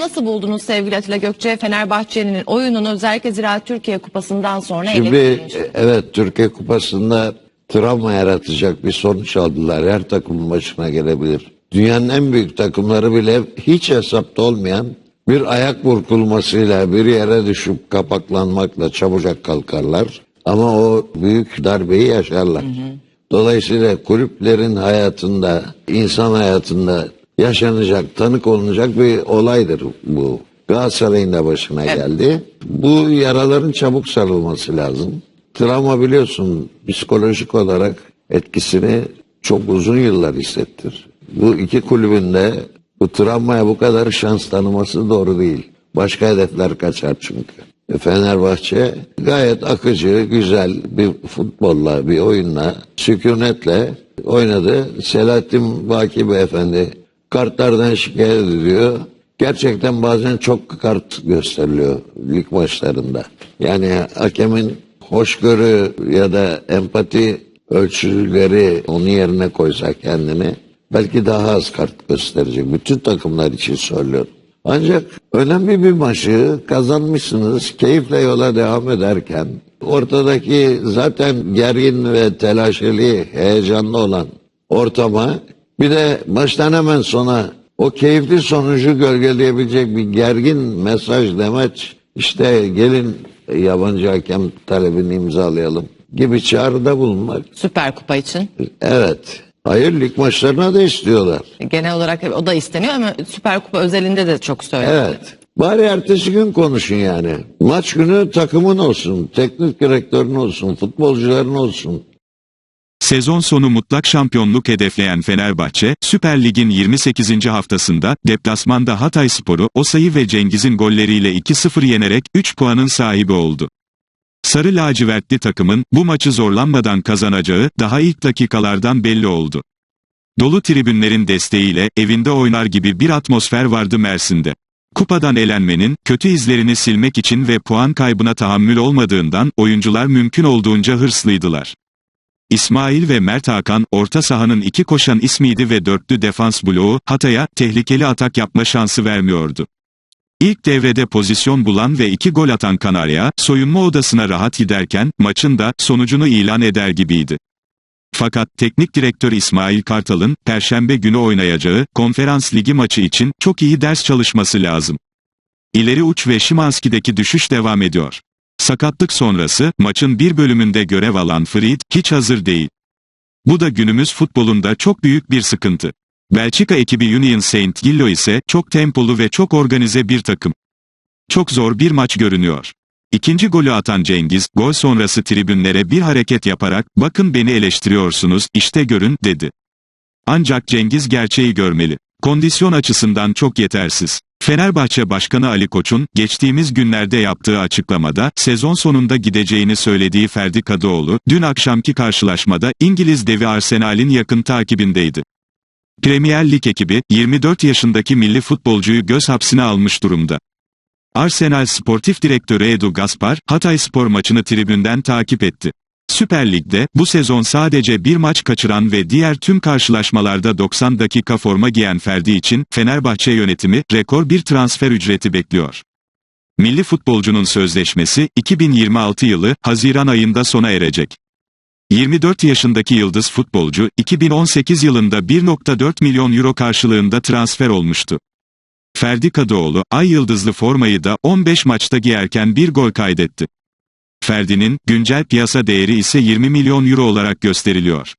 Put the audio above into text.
nasıl buldunuz sevgili Atilla Gökçe? Fenerbahçe'nin oyununu özellikle Ziraat Türkiye Kupası'ndan sonra Şimdi e, evet Türkiye Kupası'nda travma yaratacak bir sonuç aldılar. Her takımın başına gelebilir. Dünyanın en büyük takımları bile hiç hesapta olmayan bir ayak burkulmasıyla bir yere düşüp kapaklanmakla çabucak kalkarlar. Ama o büyük darbeyi yaşarlar. Dolayısıyla kulüplerin hayatında, insan hayatında yaşanacak, tanık olunacak bir olaydır bu. Galatasaray'ın da başına geldi. Bu yaraların çabuk sarılması lazım. Travma biliyorsun psikolojik olarak etkisini çok uzun yıllar hissettir. Bu iki kulübün de bu travmaya bu kadar şans tanıması doğru değil. Başka hedefler kaçar çünkü. E, Fenerbahçe gayet akıcı, güzel bir futbolla, bir oyunla, sükunetle oynadı. Selahattin Baki Beyefendi kartlardan şikayet ediyor. Gerçekten bazen çok kart gösteriliyor lig maçlarında. Yani hakemin hoşgörü ya da empati ölçüleri onun yerine koysa kendini belki daha az kart gösterecek. Bütün takımlar için söylüyorum. Ancak önemli bir maçı kazanmışsınız. Keyifle yola devam ederken ortadaki zaten gergin ve telaşeli, heyecanlı olan ortama bir de maçtan hemen sonra o keyifli sonucu gölgeleyebilecek bir gergin mesaj demeç işte gelin yabancı hakem talebini imzalayalım gibi çağrıda bulunmak. Süper Kupa için. Evet. Hayır lig maçlarına da istiyorlar. Genel olarak o da isteniyor ama Süper Kupa özelinde de çok söyleniyor. Evet. Bari ertesi gün konuşun yani. Maç günü takımın olsun, teknik direktörün olsun, futbolcuların olsun. Sezon sonu mutlak şampiyonluk hedefleyen Fenerbahçe, Süper Lig'in 28. haftasında deplasmanda Hatayspor'u Osayi ve Cengiz'in golleriyle 2-0 yenerek 3 puanın sahibi oldu. Sarı lacivertli takımın bu maçı zorlanmadan kazanacağı daha ilk dakikalardan belli oldu. Dolu tribünlerin desteğiyle evinde oynar gibi bir atmosfer vardı Mersin'de. Kupadan elenmenin kötü izlerini silmek için ve puan kaybına tahammül olmadığından oyuncular mümkün olduğunca hırslıydılar. İsmail ve Mert Hakan orta sahanın iki koşan ismiydi ve dörtlü defans bloğu Hatay'a tehlikeli atak yapma şansı vermiyordu. İlk devrede pozisyon bulan ve iki gol atan Kanarya, soyunma odasına rahat giderken, maçın da sonucunu ilan eder gibiydi. Fakat teknik direktör İsmail Kartal'ın, Perşembe günü oynayacağı, konferans ligi maçı için, çok iyi ders çalışması lazım. İleri uç ve Şimanski'deki düşüş devam ediyor. Sakatlık sonrası, maçın bir bölümünde görev alan Fried, hiç hazır değil. Bu da günümüz futbolunda çok büyük bir sıkıntı. Belçika ekibi Union Saint Gillo ise çok tempolu ve çok organize bir takım. Çok zor bir maç görünüyor. İkinci golü atan Cengiz, gol sonrası tribünlere bir hareket yaparak, bakın beni eleştiriyorsunuz, işte görün, dedi. Ancak Cengiz gerçeği görmeli. Kondisyon açısından çok yetersiz. Fenerbahçe Başkanı Ali Koç'un, geçtiğimiz günlerde yaptığı açıklamada, sezon sonunda gideceğini söylediği Ferdi Kadıoğlu, dün akşamki karşılaşmada, İngiliz devi Arsenal'in yakın takibindeydi. Premier Lig ekibi, 24 yaşındaki milli futbolcuyu göz hapsine almış durumda. Arsenal Sportif Direktörü Edu Gaspar, Hatay Spor maçını tribünden takip etti. Süper Lig'de, bu sezon sadece bir maç kaçıran ve diğer tüm karşılaşmalarda 90 dakika forma giyen Ferdi için, Fenerbahçe yönetimi, rekor bir transfer ücreti bekliyor. Milli futbolcunun sözleşmesi, 2026 yılı, Haziran ayında sona erecek. 24 yaşındaki yıldız futbolcu, 2018 yılında 1.4 milyon euro karşılığında transfer olmuştu. Ferdi Kadıoğlu, ay yıldızlı formayı da 15 maçta giyerken bir gol kaydetti. Ferdi'nin, güncel piyasa değeri ise 20 milyon euro olarak gösteriliyor.